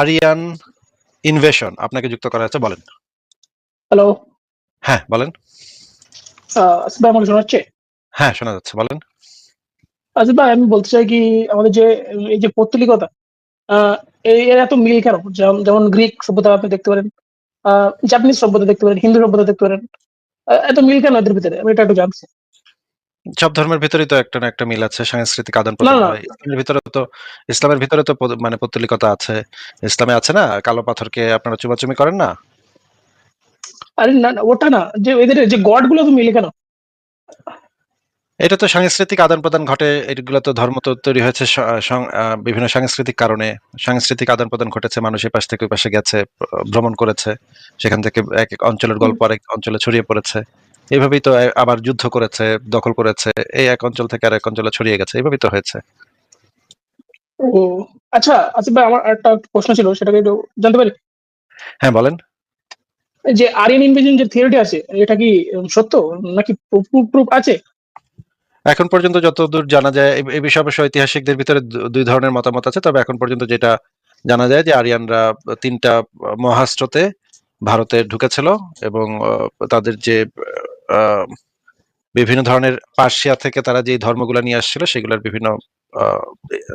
Aryan invasion আপনাকে যুক্ত করা আছে বলেন। হ্যালো হ্যাঁ বলেন। আসিফ ভাই আমাকে শোনা যাচ্ছে হ্যাঁ শোনা যাচ্ছে বলেন। আসিফ ভাই আমি বলতে চাই কি আমাদের যে এই যে পৌত্তলিকতা এর এত মিল কেন? যেমন গ্রিক সভ্যতা আপনি দেখতে পারেন জাপানিজ সভ্যতা দেখতে পারেন হিন্দু সভ্যতা দেখতে পারেন এত মিল কেন এদের ভিতরে? আমি এটা একটু জানছি সব ধর্মের ভিতরেই তো একটা না একটা মিল আছে সাংস্কৃতিক আদান না, প্রদান হয়। ইসলামের ভিতরে তো ইসলামের ভিতরে তো মানে পৌত্তলিকতা আছে। ইসলামে আছে না কালো পাথরকে আপনারা চুমাচুমি করেন না? আরে না না, ওটা না যে এদের যে গডগুলো তো মিলে কেন? এটা তো সাংস্কৃতিক আদান প্রদান ঘটে এগুলো তো ধর্ম তো তৈরি হয়েছে বিভিন্ন সাংস্কৃতিক কারণে। সাংস্কৃতিক আদান প্রদান ঘটেছে মানুষ এই পাশ থেকে ওই পাশে গেছে ভ্রমণ করেছে সেখান থেকে এক এক অঞ্চলের গল্প আরেক অঞ্চলে ছড়িয়ে পড়েছে। এইভাবেই তো আবার যুদ্ধ করেছে দখল করেছে এই এক অঞ্চল থেকে আর এক অঞ্চলে ছড়িয়ে গেছে এইভাবেই তো হয়েছে। ও আচ্ছা আসিফ ভাই আমার একটা প্রশ্ন ছিল সেটাকে একটু জানতে পারি? হ্যাঁ বলেন। যে আরিয়ান ইনভেশন যে থিওরিটি আছে এটা কি সত্য? নাকি প্রুফ আছে? এখন পর্যন্ত যতদূর জানা যায় এই- বিষয়ে অবশ্য ঐতিহাসিকদের ভিতরে দুই ধরনের মতামত আছে তবে এখন পর্যন্ত যেটা জানা যায় যে আরিয়ানরা তিনটা মহাস্ত্রতে ভারতে ঢুকেছিল এবং তাদের যে বিভিন্ন ধরনের পার্সিয়া থেকে তারা যে ধর্মগুলো নিয়ে আসছিল সেগুলোর বিভিন্ন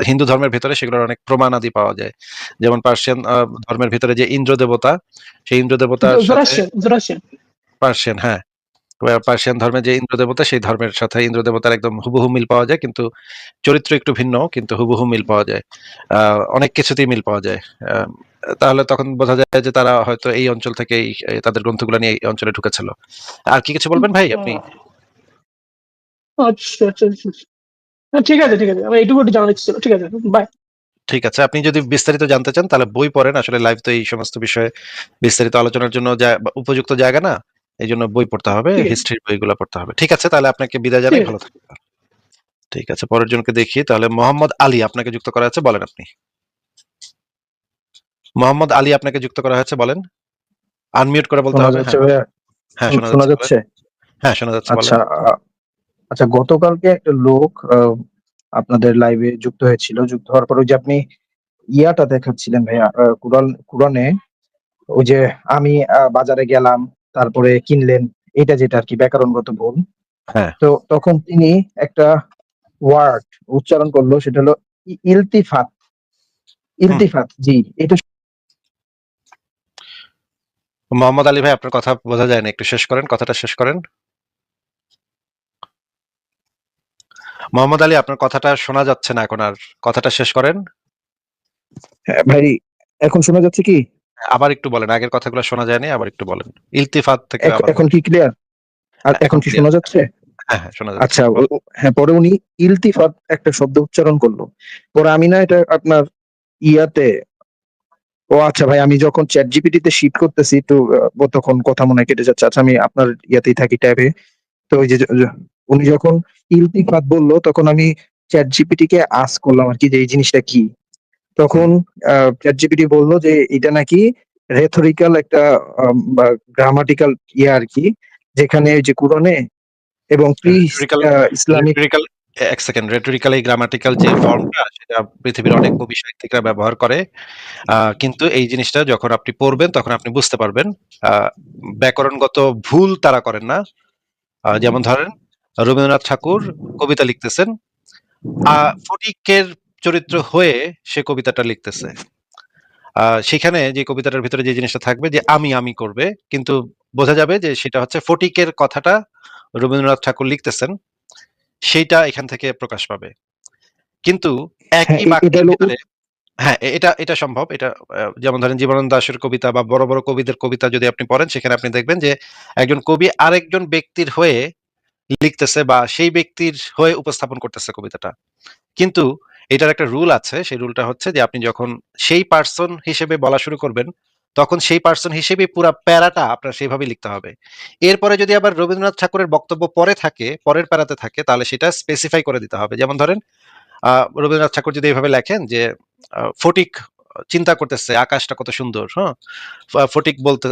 হিন্দু ধর্মের ভিতরে সেগুলোর অনেক প্রমাণাদি পাওয়া যায়। যেমন পার্সিয়ান ধর্মের ভিতরে যে ইন্দ্র দেবতা সেই ইন্দ্র দেবতা পার্সিয়ান হ্যাঁ। পার্সিয়ান ধর্মে যে ইন্দ্র দেবতা সেই ধর্মের সাথে ইন্দ্র দেবতার একদম হুবহু মিল পাওয়া যায় কিন্তু চরিত্র একটু ভিন্ন কিন্তু হুবহু মিল পাওয়া যায়। আহ, অনেক কিছুতেই মিল পাওয়া যায়। আহ, তাহলে তখন বোঝা যায় যে তারা হয়তো এই অঞ্চল থেকেই এই তাদের গ্রন্থগুলো নিয়ে এই অঞ্চলে ঢুকেছিল। আর কি কিছু বলবেন ভাই আপনি? আচ্ছা আচ্ছা আচ্ছা। হ্যাঁ, ঠিক আছে ঠিক আছে। আমি এইটুকু জানার ছিল। ঠিক আছে বাই ঠিক আছে আপনি যদি বিস্তারিত জানতে চান তাহলে বই পড়েন। আসলে লাইভ তো এই সমস্ত বিষয়ে বিস্তারিত আলোচনার জন্য উপযুক্ত জায়গা না এই জন্য বই পড়তে হবে। হিস্ট্রির বইগুলো পড়তে হবে। ঠিক আছে তাহলে আপনাকে বিদায় জানাই ভালো থাকবেন। ঠিক আছে পরের জনকে দেখি। তাহলে মোহাম্মদ আলী আপনাকে যুক্ত করা আছে বলেন আপনি। মোহাম্মদ আলী আপনাকে যুক্ত করা হয়েছে বলেন। আনমিউট করে বলতে হবে। হ্যাঁ, হ্যাঁ শোনা যাচ্ছে হ্যাঁ শোনা যাচ্ছে আচ্ছা আচ্ছা গতকালকে একটা লোক আপনাদের লাইভে যুক্ত হয়েছিল। যুক্ত হওয়ার পর ওই যে আপনি ইয়াটা দেখাচ্ছিলেন ভাইয়া কুরআন কুরআনে ওই যে আমি বাজারে গেলাম তারপরে কিনলেন এটা যেটা আর কি ব্যাকরণগত ভুল। হ্যাঁ। তো তখন তিনি একটা ওয়ার্ড উচ্চারণ করল সেটা হলো ইলতিফাত। ইলতিফাত জি এটা মোহাম্মদ আলী ভাই আপনার কথা বোঝা যায় না একটু শেষ করেন কথাটা শেষ করেন। মোহাম্মদ আলী আপনার কথাটা শোনা যাচ্ছে না এখন আর কথাটা শেষ করেন। হ্যাঁ, ভাই এখন শোনা যাচ্ছে কি? আবার একটু বলেন আগের কথাগুলো শোনা যায়নি আবার একটু বলেন। ইলতিফাত থেকে এখন- কি ক্লিয়ার আর হ্যাঁ, এখন কি শোনা যাচ্ছে? হ্যাঁ শোনা যাচ্ছে। আচ্ছা হ্যাঁ পরে উনি ইলতিফাত একটা শব্দ উচ্চারণ করল। পরে আমি না এটা আপনার ইয়াতে ও আচ্ছা ভাই আমি যখন চ্যাট জিপিটি তে শিট করতেছি তো আহ, তখন কথা মনে হয় কেটে যাচ্ছে। আচ্ছা আমি আপনার ইয়াতেই থাকি ট্যাবে। তো ওই যে য- য- উনি যখন ইলতিফাত বলল তখন আমি চ্যাট জিপিটি কে আস করলাম আর কি যে এই জিনিসটা কি? তখন চ্যাট জিপিটি বলল যে এটা নাকি রেথরিক্যাল একটা গ্রামাটিক্যাল ইয়ে আর কি যেখানে ওই যে কুরআনে এবং প্রি Rhetorical- ইসলামিক এক সেকেন্ড রেটরিক্যাল এই গ্রামাটিক্যাল যে ফর্মটা সেটা পৃথিবীর অনেক কবি সাহিত্যিকরা ব্যবহার করে। কিন্তু এই জিনিসটা যখন আপনি পড়বেন, তখন আপনি বুঝতে পারবেন ব্যাকরণগত ভুল তারা করেন না। যেমন ধরেন, রবীন্দ্রনাথ ঠাকুর কবিতা লিখতেছেন ফটিকের চরিত্র হয়ে সে কবিতাটা লিখতেছে। সেখানে যে কবিতাটার ভিতরে যে জিনিসটা থাকবে যে আমি আমি করবে, কিন্তু বোঝা যাবে যে সেটা হচ্ছে ফটিকের কথাটা রবীন্দ্রনাথ ঠাকুর লিখতেছেন। সেইটা এখান থেকে প্রকাশ পাবে। কিন্তু একই হ্যাঁ, বাক্যের ভিতরে হ্যাঁ এটা এটা সম্ভব। এটা যেমন ধরেন জীবনানন্দ দাশের কবিতা বা বড় বড় কবিদের কবিতা যদি আপনি পড়েন সেখানে আপনি দেখবেন যে একজন কবি আরেকজন ব্যক্তির হয়ে লিখতেছে বা সেই ব্যক্তির হয়ে উপস্থাপন করতেছে কবিতাটা। কিন্তু এটার একটা রুল আছে। সেই রুলটা হচ্ছে যে আপনি যখন সেই পার্সন হিসেবে বলা শুরু করবেন তখন সেই পার্সন হিসেবে পুরো প্যারাটা আপনার সেইভাবে লিখতে হবে। এরপরে যদি আবার রবীন্দ্রনাথ ঠাকুরের বক্তব্য পরে থাকে, পরের প্যারাতে থাকে, তাহলে সেটা স্পেসিফাই করে দিতে হবে। যেমন ধরেন রবীন্দ্রনাথ ঠাকুর যদি এইভাবে লেখেন যে ফটিক চিন্তা করতেছে, আকাশটা কত সুন্দর হ্যাঁ? ফটিক বলতে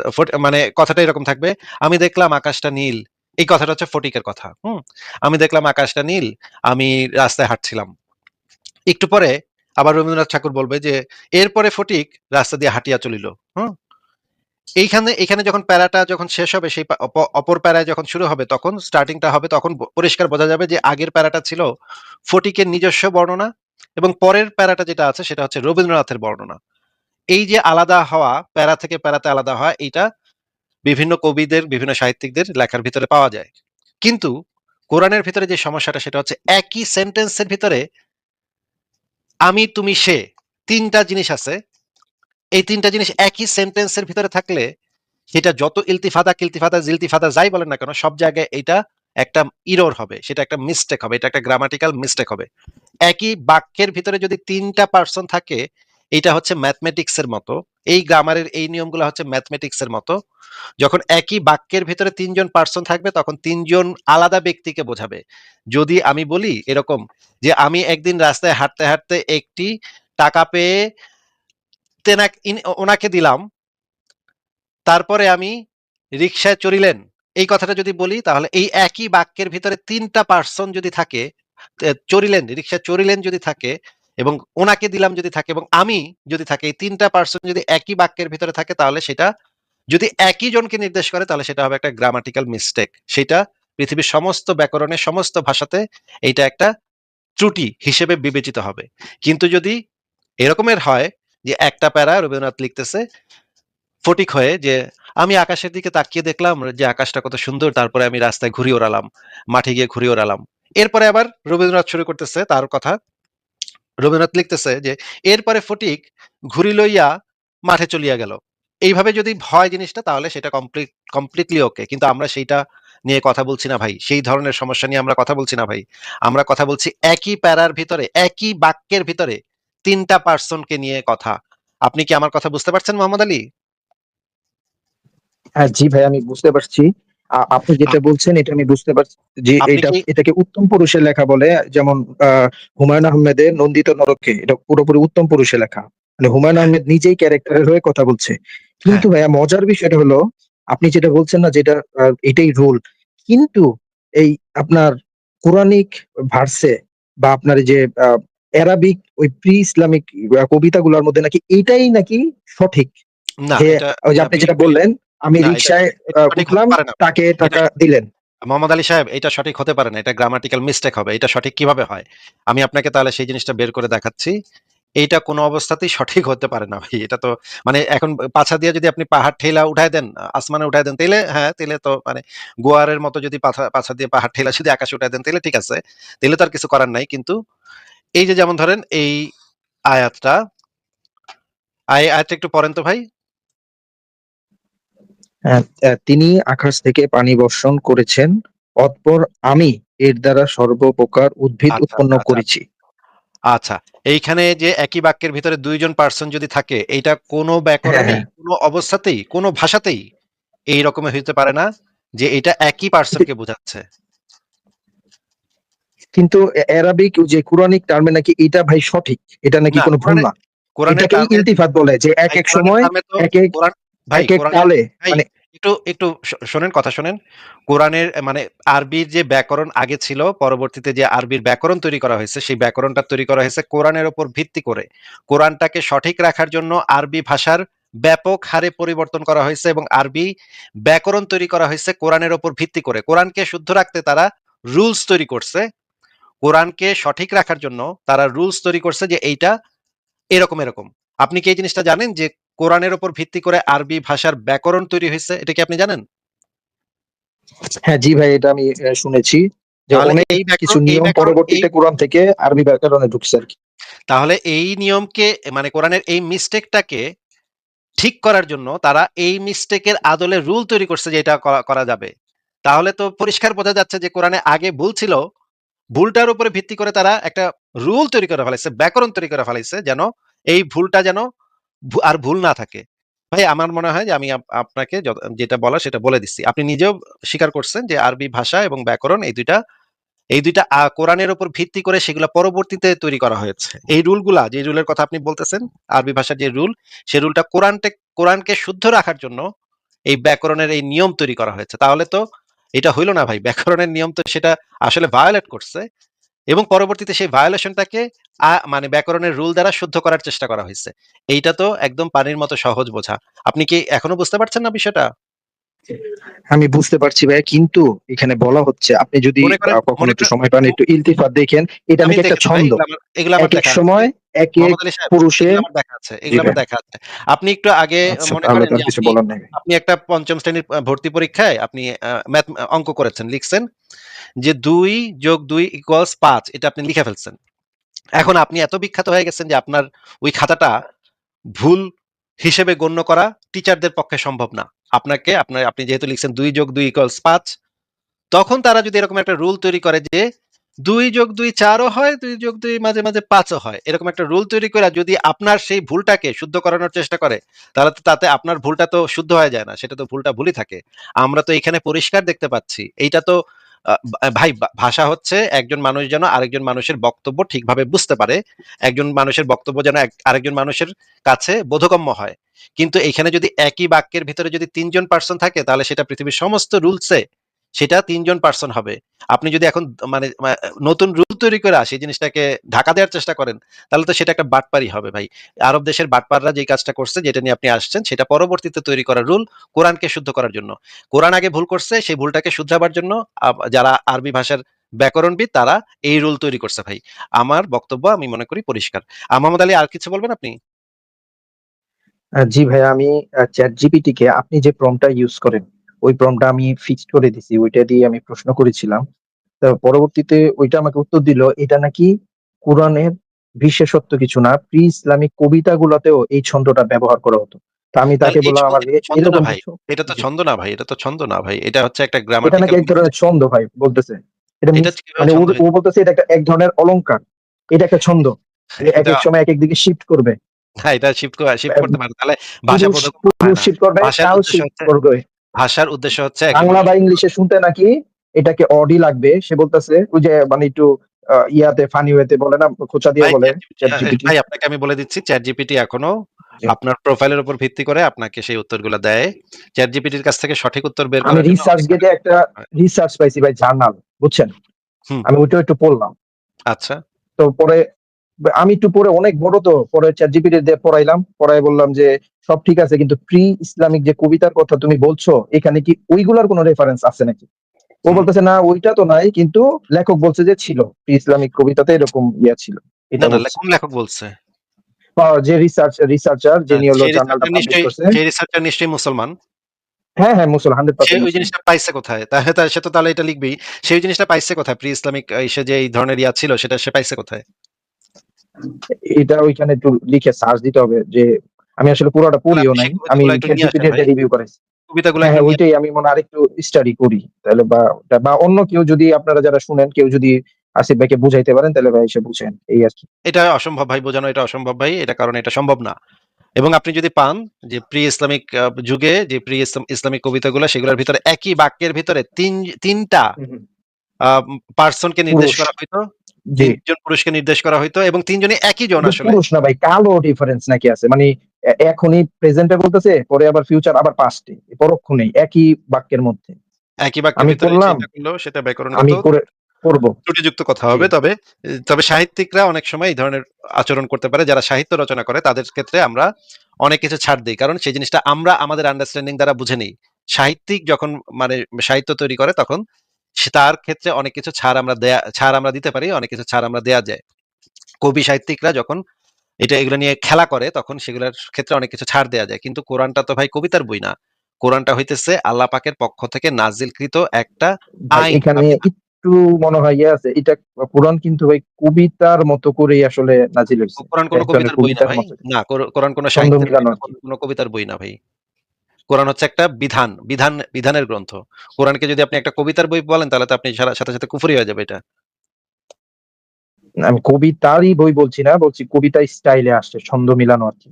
মানে কথাটা এরকম থাকবে, আমি দেখলাম আকাশটা নীল। এই কথাটা হচ্ছে ফটিকের কথা, হুম? আমি দেখলাম আকাশটা নীল, আমি রাস্তায় হাঁটছিলাম। একটু পরে আবার রবীন্দ্রনাথ ঠাকুর বলবে যে, এরপরে ফটিক রাস্তা দিয়ে হাঁটিয়া চলিল। হুম? এইখানে, এখানে যখন প্যারাটা যখন শেষ হবে, সেই অপর প্যারায় যখন শুরু হবে, তখন স্টার্টিংটা হবে, তখন পরিষ্কার বোঝা যাবে যে, আগের প্যারাটা ছিল ফটিকের নিজস্ব বর্ণনা এবং পরের প্যারাটা যেটা আছে, সেটা হচ্ছে রবীন্দ্রনাথের বর্ণনা। এই যে আলাদা হওয়া, প্যারা থেকে প্যারাতে আলাদা হওয়া, এইটা বিভিন্ন কবিদের, বিভিন্ন সাহিত্যিকদের লেখার ভিতরে পাওয়া যায়। কিন্তু কোরআনের ভিতরে যে সমস্যাটা, সেটা হচ্ছে একই সেন্টেন্সের ভিতরে আমি, তুমি, সে তিনটা জিনিস আছে। এই তিনটা জিনিস একই সেন্টেন্সের ভিতরে থাকলে সেটা যত ইলতিফাদা কিলতিফাদা জিলতিফাদা যাই বলেন না কেন, সব জায়গায় এটা একটা ইরোর হবে, সেটা একটা মিস্টেক হবে, এটা একটা গ্রামাটিক্যাল মিস্টেক হবে। একই বাক্যের ভিতরে যদি তিনটা পার্সন থাকে এটা হচ্ছে ম্যাথমেটিক্স এর মতো। এই গ্রামারের এই নিয়মগুলো হচ্ছে ম্যাথমেটিক্স এর মতো। যখন একই বাক্যের ভিতরে তিনজন পার্সন থাকবে, তখন তিনজন আলাদা ব্যক্তিকে বোঝাবে। যদি আমি বলি এরকম যে, আমি একদিন রাস্তায় হাঁটতে হাঁটতে একটি টাকা পেয়ে তেনা- ওনাকে দিলাম, তারপরে আমি রিক্সায় চড়িলেন। এই কথাটা যদি বলি, তাহলে এই একই বাক্যের ভিতরে তিনটা পার্সন যদি থাকে চড়িলেন রিক্সা চড়িলেন যদি থাকে এবং ওনাকে দিলাম যদি থাকে এবং আমি যদি থাকে, এই তিনটা পার্সন যদি একই বাক্যের ভিতরে থাকে, তাহলে সেটা যদি একই জনকে নির্দেশ করে, তাহলে সেটা হবে একটা গ্রামাটিক্যাল মিস্টেক সেটা পৃথিবীর সমস্ত ব্যাকরণে সমস্ত ভাষাতে এইটা একটা ত্রুটি হিসেবে বিবেচিত হবে। কিন্তু যদি এরকমের হয় যে একটা প্যারা রবীন্দ্রনাথ লিখতেছে, ফটিক হয়ে যে আমি আকাশের দিকে তাকিয়ে দেখলাম যে আকাশটা কত সুন্দর, তারপরে আমি রাস্তায় ঘুরি ওড়ালাম, মাঠে গিয়ে ঘুরি ওড়ালাম। এরপরে আবার রবীন্দ্রনাথ শুরু করতেছে তার কথা রবীন্দ্রনাথ লিখতেছে যে, এরপরে ফটিক ঘুরি লইয়া মাঠে চলিয়া গেল। এইভাবে যদি হয় জিনিসটা, তাহলে সেটা কমপ্লিট কমপ্লিটলি ওকে কিন্তু আমরা সেইটা নিয়ে কথা বলছি না ভাই। সেই ধরনের সমস্যা নিয়ে আমরা কথা বলছি না ভাই। আমরা কথা বলছি একই প্যারার ভিতরে, একই বাক্যের ভিতরে তিনটা পার্সনকে নিয়ে কথা। আপনি কি আমার কথা বুঝতে পারছেন, মোহাম্মদ আলী? হ্যাঁ জি ভাই, আমি বুঝতে পারছি। আপনি যেটা বলছেন এটা আমি বুঝতে পারছি যে এটা এটাকে উত্তম পুরুষের লেখা বলে যেমন আহ, হুমায়ুন আহমেদের নন্দিত নরকে এটা পুরোপুরি উত্তম পুরুষের লেখা। মানে হুমায়ুন আহমেদ নিজেই ক্যারেক্টারের হয়ে কথা বলছে। কিন্তু ভাইয়া মজার বিষয়টা হলো আপনি যেটা বলছেন না যেটা এটাই রুল কিন্তু এই আপনার কোরআনিক ভার্সে বা আপনার যে অ্যারাবিক ওই প্রি ইসলামিক কবিতাগুলোর মধ্যে নাকি এটাই নাকি সঠিক? আপনি যেটা বললেন আমি রিক্সায় এটা উঠলাম তাকে টাকা দিলেন। মোহাম্মদ আলী সাহেব এটা সঠিক হতে পারে না এটা গ্রামাটিক্যাল মিস্টেক হবে এটা সঠিক কীভাবে হয়? আমি আপনাকে তাহলে সেই জিনিসটা বের করে দেখাচ্ছি। এইটা কোনো অবস্থাতেই সঠিক হতে পারে না ভাই এটা তো মানে এখন পাছা দিয়ে যদি আপনি পাহাড় ঠেলা উঠায় দেন আসমানে উঠায় দেন তাহলে হ্যাঁ তাহলে তো মানে গোয়ারের মতো যদি পাথা পাছা দিয়ে পাহাড় ঠেলা যদি আকাশে উঠায় দেন তাহলে ঠিক আছে তাহলে তো আর কিছু করার নাই কিন্তু এই যে যেমন ধরেন এই আয়াতটা আয় আয়াতটা একটু পড়েন তো ভাই। তিনি আকাশ থেকে পানি বর্ষণ করেছেন। অতপর আমি এর দ্বারা সর্বপ্রকার উদ্ভিদ আচ্ছা, উৎপন্ন আচ্ছা, করেছি। আচ্ছা এইখানে যে একই বাক্যের ভিতরে দুইজন পার্সন যদি থাকে এইটা কোনো ব্যাকরণে হ্যাঁ। কোনো অবস্থাতেই কোনো ভাষাতেই এই রকমের হইতে পারে না যে এটা একই পার্সনকে বোঝাচ্ছে। কিন্তু অ্যারাবিক যে কোরআনিক টার্মে নাকি এটা ভাই সঠিক? এটা নাকি কোনো ভুল না? কোরআনের ইলতিফাত বলে যে এক এক সময় এক এক ভাই, এক এক কালে মানে একটু একটু শোনেন, কথা শোনেন। কোরআনের মানে আরবির যে ব্যাকরণ আগে ছিল, পরবর্তীতে যে আরবির ব্যাকরণ তৈরি করা হয়েছে, সেই ব্যাকরণটা তৈরি করা হয়েছে কোরআনের উপর ভিত্তি করে। কোরআনটাকে সঠিক রাখার জন্য আরবি ভাষার ব্যাপক হারে পরিবর্তন করা হয়েছে এবং আরবি ব্যাকরণ তৈরি করা হয়েছে কোরআনের ওপর ভিত্তি করে। কোরআনকে শুদ্ধ রাখতে তারা রুলস তৈরি করছে। কোরআনকে সঠিক রাখার জন্য তারা রুলস তৈরি করছে যে এইটা এরকম এরকম। আপনি কি এই জিনিসটা জানেন যে কোরআনের উপর ভিত্তি করে আরবি ভাষার ব্যাকরণ তৈরি হয়েছে এটা কি আপনি জানেন? হ্যাঁ জি ভাই এটা আমি শুনেছি যে তাহলে অনেক এই কিছু নিয়ম পরবর্তীতে কোরআন থেকে আরবি ব্যাকরণে ঢুকছে আর কি। তাহলে এই নিয়মকে মানে কোরআনের এই মিস্টেকটাকে ঠিক করার জন্য তারা এই মিস্টেকের আদলে রুল তৈরি করছে যে এটা করা- যাবে। তাহলে তো পরিষ্কার বোঝা যাচ্ছে যে কোরআনে আগে ভুল ছিল ভুলটার উপরে ভিত্তি করে তারা একটা রুল তৈরি করে ফেলাইছে ব্যাকরণ তৈরি করে ফেলাইছে যেন এই ভুলটা যেন আর ভুল না থাকে। ভাই, আমার মনে হয় যে আমি আপনাকে যেটা বলা সেটা বলে দিচ্ছি। আপনি নিজেও স্বীকার করছেন যে আরবি ভাষা এবং ব্যাকরণ এই দুইটা এই দুইটা কোরআনের উপর ভিত্তি করে সেগুলো পরবর্তীতে তৈরি করা হয়েছে। এই রুলগুলা, যে রুলের কথা আপনি বলতেছেন, আরবি ভাষার যে রুল সেই রুলটা কোরআনকে কোরআনকে শুদ্ধ রাখার জন্য এই ব্যাকরণের এই নিয়ম তৈরি করা হয়েছে। তাহলে তো এটা হইল না ভাই, ব্যাকরণের নিয়ম তো সেটা আসলে ভায়োলেট করছে। এবং পরবর্তীতে সেই ভায়োলেশনটাকে মানে ব্যাকরণের রুল দ্বারা শুদ্ধ করার চেষ্টা করা হয়েছে। এইটা তো একদম পানির মতো সহজ বোঝা। আপনি কি এখনও বুঝতে পারছেন না বিষয়টা? আমি বুঝতে পারছি ভাই কিন্তু এখানে বলা হচ্ছে আপনি যদি কখনো একটু সময় পান একটু ইলতিফাত দেখেন এটা আমি নাকি একটা ছন্দ। এগুলো এক। সময় এক এক পুরুষে দেখা আছে আপনি একটু আগে আচ্ছা মনে করেন আপনি একটা পঞ্চম শ্রেণির ভর্তি পরীক্ষায় আপনি ম্যাথ অঙ্ক করেছেন লিখছেন যে দুই যোগ দুই ইকুয়ালস পাঁচ এটা আপনি লিখে ফেলছেন। এখন আপনি এত বিখ্যাত হয়ে গেছেন যে আপনার ওই খাতাটা ভুল হিসেবে গণ্য করা টিচারদের পক্ষে সম্ভব না। আপনাকে আপনার আপনি যেহেতু লিখছেন দুই যোগ দুই ইকুয়ালস পাঁচ তখন তারা যদি এরকম একটা রুল তৈরি করে যে দুই যোগ দুই চারও হয়, দুই যোগ দুই মাঝে মাঝে পাঁচও হয়। এরকম একটা রুল তৈরি করে যদি আপনার সেই ভুলটাকে শুদ্ধ করানোর চেষ্টা করে, তাহলে তো তাতে আপনার ভুলটা তো শুদ্ধ হয়ে যায় না, সেটা তো ভুলটা ভুলই থাকে। আমরা তো এখানে পরিষ্কার দেখতে পাচ্ছি। এইটা তো ভাই ভাষা হচ্ছে একজন মানুষ যেন আরেকজন মানুষের বক্তব্য ঠিকভাবে বুঝতে পারে, একজন মানুষের বক্তব্য যেন আরেকজন মানুষের কাছে বোধগম্য হয়। কিন্তু এখানে যদি একই বাক্যের ভিতরে যদি তিনজন পার্সন থাকে, তাহলে সেটা পৃথিবীর সমস্ত রুলসে সেটা তিনজন পার্সন হবে। আপনি যদি এখন মানে নতুন রুল তৈরি করে আসে জিনিসটাকে ঢাকা দেওয়ার চেষ্টা করেন তাহলে তো সেটা একটা বাটপারি হবে ভাই। আরব দেশের বাটপাররা যে কাজটা করছে যেটা নিয়ে আপনি আসছেন সেটা পরবর্তীতে তৈরি করা রুল কোরআনকে শুদ্ধ করার জন্য। কোরআন আগে ভুল করছে সেই ভুলটাকে শুধরাবার জন্য যারা আরবি ভাষার ব্যাকরণবিদ তারা এই রুল তৈরি করছে ভাই। আমার বক্তব্য আমি মনে করি পরিষ্কার। আহ, মোহাম্মদ আলী আর কিছু বলবেন আপনি? জি ভাই আমি চ্যাট জিপিটি কে আপনি যে প্রমটা ইউজ করেন ওই প্রমটা আমি ফিক্সড করে দিছি ওইটা দিয়ে আমি প্রশ্ন করেছিলাম। তো পরবর্তীতে ওইটা আমাকে উত্তর দিল এটা নাকি কোরআনের বিশেষত্ব কিছু না প্রি ইসলামিক কবিতাগুলোতেও এই ছন্দটা ব্যবহার করা হতো। তা আমি তাকে বললাম আমার এরকম এটা তো ছন্দ না ভাই এটা তো ছন্দ না ভাই এটা হচ্ছে একটা এটা নাকি এক ধরনের ছন্দ ভাই বলতেছে। এটা মানে ও বলতেছে এটা একটা এক ধরনের অলংকার এটা একটা ছন্দ এক এক সময় এক এক দিকে শিফট করবে। হ্যাঁ এটা শিফট শিফট করতে পারে তাহলে ভাষা। শিফট করবে উদ্দেশ্য শিফট করবে। ভাষার উদ্দেশ্য হচ্ছে বাংলা বা ইংলিশে শুনতে নাকি এটাকে অডি লাগবে? সে বলতেছে ওই যে মানে একটু ইয়াতে ফানি ওয়েতে বলে না খোঁচা দিয়ে বলে ভাই আপনাকে আমি বলে দিচ্ছি চ্যাট জিপিটি এখনও আপনার প্রোফাইলের উপর ভিত্তি করে আপনাকে সেই উত্তরগুলো দেয়। চ্যাট জিপিটির কাছ থেকে সঠিক উত্তর বের আমি রিসার্চ গেটে একটা রিসার্চ পাইছি ভাই জার্নাল বুঝছেন? আমি ওইটা একটু পড়লাম। আচ্ছা। তো পরে আমি একটু পরে অনেক বড় তো পরে চ্যাট জিপিটি দিয়ে পড়াইলাম পড়াই বললাম যে সব ঠিক আছে কিন্তু প্রি ইসলামিক যে কবিতার কথা তুমি বলছো এখানে কি ওইগুলার কোনো রেফারেন্স আছে নাকি? ও বলতেছে না ওইটা তো নাই কিন্তু লেখক বলছে যে ছিল প্রি ইসলামিক কবিতাতে এরকম ইয়া ছিল। এটা কোন লেখক বলছে? যে রিসার্চ রিসার্চার যিনি হলো জার্নালটা পাবলিশ নিশ্চয়ই করছে। সেই রিসার্চার নিশ্চয়ই মুসলমান। হ্যাঁ হ্যাঁ মুসল হান্ড্রেড ওই জিনিসটা পাইছে কোথায়? তাহলে সে তো তাহলে এটা লিখবেই। সেই জিনিসটা পাইছে কোথায়? প্রি ইসলামিক এসে যে এই ধরনের ইয়া ছিল সেটা সে পাইছে কোথায়? এটা ওইখানে একটু লিখে সার্চ দিতে হবে যে আমি আসলে পুরোটা পড়িও নাই আমি। রিভিউ করেছি কবিতাগুলো হ্যাঁ ওইটাই আমি মনে আরেকটু স্টাডি করি তাহলে বা বা অন্য কেউ যদি আপনারা যারা শুনেন কেউ যদি আসিফ ভাইকে বুঝাইতে পারেন তাহলে ভাই এসে বুঝেন এই আর কি। এটা অসম্ভব ভাই বোঝানো এটা অসম্ভব ভাই এটা কারণ এটা সম্ভব না। এবং আপনি যদি পান যে প্রি ইসলামিক যুগে যে প্রি ইসলামিক কবিতাগুলো সেগুলোর ভিতরে একই বাক্যের ভিতরে তিন তিনটা পার্সনকে নির্দেশ করা হইতো তিনজন পুরুষকে নির্দেশ করা হইতো এবং তিনজনই একই জন আসলে। পুরুষ না ভাই কালো ডিফারেন্স নাকি আছে? মানে এখনই প্রেজেন্টে বলতেছে পরে আবার ফিউচার আবার পাস্টে পরক্ষণেই একই বাক্যের মধ্যে। একই বাক্যের আমি করলাম। সেটা সেটা আমি করে করব। ত্রুটিযুক্ত কথা হবে তবে তবে সাহিত্যিকরা অনেক সময় এই ধরনের আচরণ করতে পারে যারা সাহিত্য রচনা করে তাদের ক্ষেত্রে আমরা অনেক কিছু ছাড় দিই। কারণ সেই জিনিসটা আমরা আমাদের আন্ডারস্ট্যান্ডিং দ্বারা বুঝে নিই। সাহিত্যিক যখন মানে সাহিত্য তৈরি করে তখন তার ক্ষেত্রে অনেক কিছু ছাড় আমরা দেয়া ছাড় আমরা দিতে পারি অনেক কিছু ছাড় আমরা দেয়া যায়। কবি সাহিত্যিকরা যখন এটা এগুলো নিয়ে খেলা করে তখন সেগুলোর ক্ষেত্রে অনেক কিছু ছাড় দেয়া যায়। কিন্তু কোরআনটা তো ভাই কবিতার বই না। কোরআনটা হইতেছে আল্লাহ পাকের পক্ষ থেকে নাজিলকৃত একটা আইন। এখানে একটু মনে হয় ইয়ে আছে এটা কোরআন কিন্তু ভাই কবিতার মতো করেই আসলে নাজিল হয়েছে। কোরআন কোনো কবিতার বই না ভাই। না কোরআন কোনো না, কোনো কবিতার বই না ভাই। কোরআন হচ্ছে একটা বিধান বিধান বিধানের গ্রন্থ। কোরআনকে যদি আপনি একটা কবিতার বই বলেন তাহলে তো আপনি সাথে সাথে কুফরি হয়ে যাবে এটা। আমি কবিতারই বই বলছি না বলছি কবিতা স্টাইলে আসছে ছন্দ মিলানো আর কি।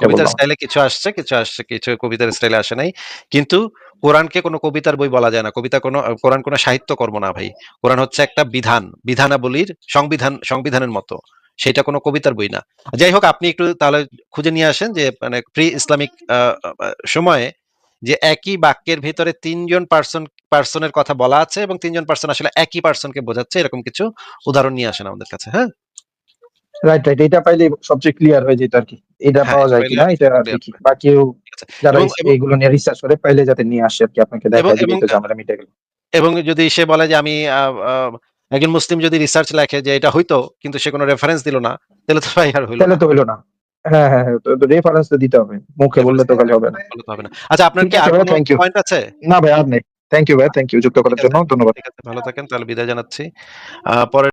কবিতার স্টাইলে কিছু আসছে কিছু আসছে কিছু কবিতার স্টাইলে আসে নাই। কিন্তু কোরআনকে কোনো কবিতার বই বলা যায় না। কবিতা কোনো কোরআন কোনো সাহিত্য কর্ম না ভাই। কোরআন হচ্ছে একটা বিধান বিধানাবলীর সংবিধান সংবিধানের মতো। সেটা কোনো কবিতার বই না। যাই হোক আপনি একটু তাহলে খুঁজে নিয়ে আসেন যে মানে প্রি ইসলামিক সময়ে যে একই বাক্যের ভিতরে তিনজন পার্সন পার্সনের কথা বলা আছে এবং তিনজন পার্সন আসলে একই পার্সনকে বোঝাচ্ছে এরকম কিছু উদাহরণ নিয়ে আসেন আমাদের কাছে হ্যাঁ? রাইট রাইট এটা পাইলে সবচেয়ে ক্লিয়ার হয়ে যেত আর কি। এটা হ্যাঁ, পাওয়া যায় কিনা এটা দেখি। বাকিও যারা এইগুলো নিয়ে রিসার্চ করে পাইলে যাতে নিয়ে আসে আর কি আপনাকে দেখা এবং- দিবে এবং- তো ঝামেলা মিটে গেল। এবং যদি সে বলে যে আমি একজন মুসলিম যদি রিসার্চ লেখে যে এটা হইতো কিন্তু সে কোনো রেফারেন্স দিল না তাহলে তো ভাই আর হইল তাহলে না। তো হইল না। হ্যাঁ হ্যাঁ হ্যাঁ তো রেফারেন্স তো দিতে হবে। মুখে বললে তো খালি হবে না। হবে না আচ্ছা আপনার কি আর কোনো পয়েন্ট আছে? না ভাই আর নেই। থ্যাংক ইউ ভাই থ্যাংক ইউ যুক্ত করার জন্য ধন্যবাদ। ভালো থাকেন তাহলে বিদায় জানাচ্ছি। পরে